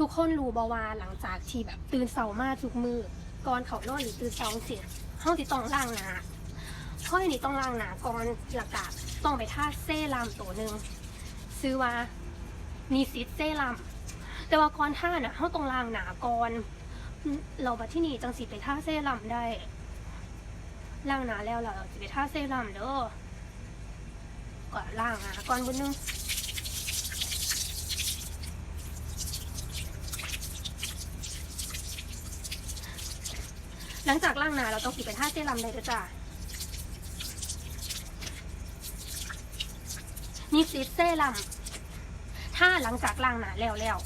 ทุกคนรู้บ่ว่าหลังจากที่แบบตื่นเช้ามาทุกมือก่อนเขานอนหรือตื่นเช้าเสียเฮาสิต้องล้างหนาห้อยนี่ต้องล้างหนาก่อนหลักกะต้องไปท่าเซรั่มตัวหนึ่งซื้อว่านีซิดเซรั่มแต่ว่าก่อนท่าน่ะเฮาต้องล้างหนาก่อนเราบัดที่นี่จังสิไปท่าเซรั่มได้ล้างหนาแล้วเราสิไปท่าเซรั่มเด้อก็ล้างหนาก่อนบุญนึง หลังจากล้างหนาเราต้องสิไปท่าเซรั่มได้ด้วยจ้ะนี่ซิเซรั่มถ้าหลังจากล้างหนาแล้วแล้ว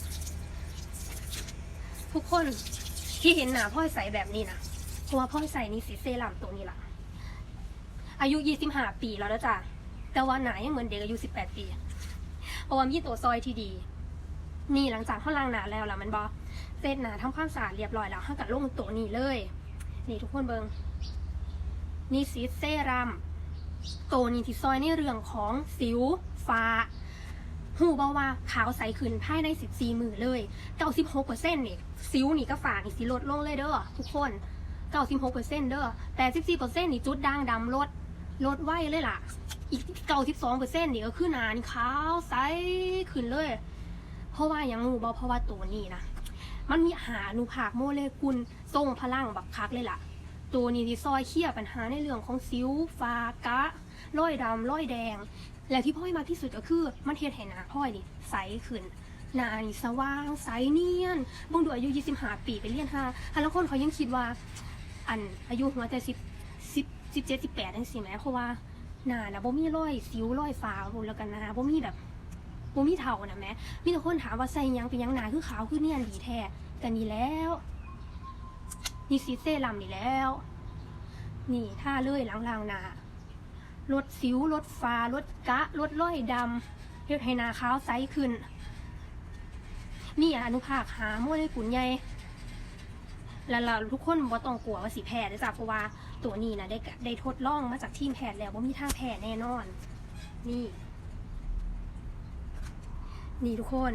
ทุกคนที่เห็นหน้าพ่อยใสแบบนี้นะเพราะว่าพ่อยใส่นี่ซิเซรั่มตัวนี้ล่ะ อายุ25ปีแล้วนะจ้ะแต่ว่าหนายังเหมือนเด็กอายุ18ปีเพราะว่ามีตัวซอยที่ดี นี่หลังจากเขาล้างหนาแล้วล่ะมันบอเสร็จหนาทำความสะอาดเรียบร้อยแล้วเขากัดลงตัวนี้เลย นี่ทุกคนเบิงนี่ซีดเซรั่มตัวนี้ที่ซอยในเรื่องของสิวฟ้าหูบอกว่าขาวใสขึ้นภายใน 14 มือเลย 96%นี่สิวนี่ก็ฝานี่สิลดลงเลยเด้อทุกคน 96%เด้อแต่14%นี่จุดด่างดำลดลดไว้เลยล่ะ อีก 92%นี่ก็คือหนานี่ขาวใสขึ้นเลย เพราะว่าอย่างงูบอเพราะว่าตัวนี้นะ มันมีหาอนุภาคโมเลกุลทรงพลังแบบคักเลยล่ะ ตัวนี้ที่ซอยเคลียร์ปัญหาในเรื่องของสิวฟ้ากะร้อยดำร้อยแดง และที่พ่อยมาที่สุดก็คือ มันเฮ็ดให้หน้าพ่อยนี่ใสขึ้นหน้านี่สว่างใสเนียนบางดูอายุ25ปีไปเรียนหาหาแล้วคนเขายังคิดว่า อันอายุหัวแต่10 10 17 18จังซี่แหมเพราะว่าหน้านะบ่มีร้อยสิวร้อยฟ้าบ่แล้วกันน้าบ่มีแบบ บ่มีเฒ่านะแหมมีแต่คนถามว่าใส่หยังเป็นหยังหนาคือขาวคือเนียนดีแท้แต่นี่แล้วนี่ซีเซรั่มนี่แล้ว นี่ท่าเลยล้างล้างๆหนาลดสิวลดฟ้าลดกะลดร่อยดำเฮ็ดให้หนาขาวใสขึ้น นี่อนุภาคหาโมเลกุลใหญ่แล้วเราทุกคนบ่ต้องกลัวว่าสิแพ้เด้จ้ะเพราะว่าตัวนี้นะได้ได้ทดลองมาจากทีมแพทย์แล้วว่ามีทางแพ้แน่นอน นี่ นี่ทุกคน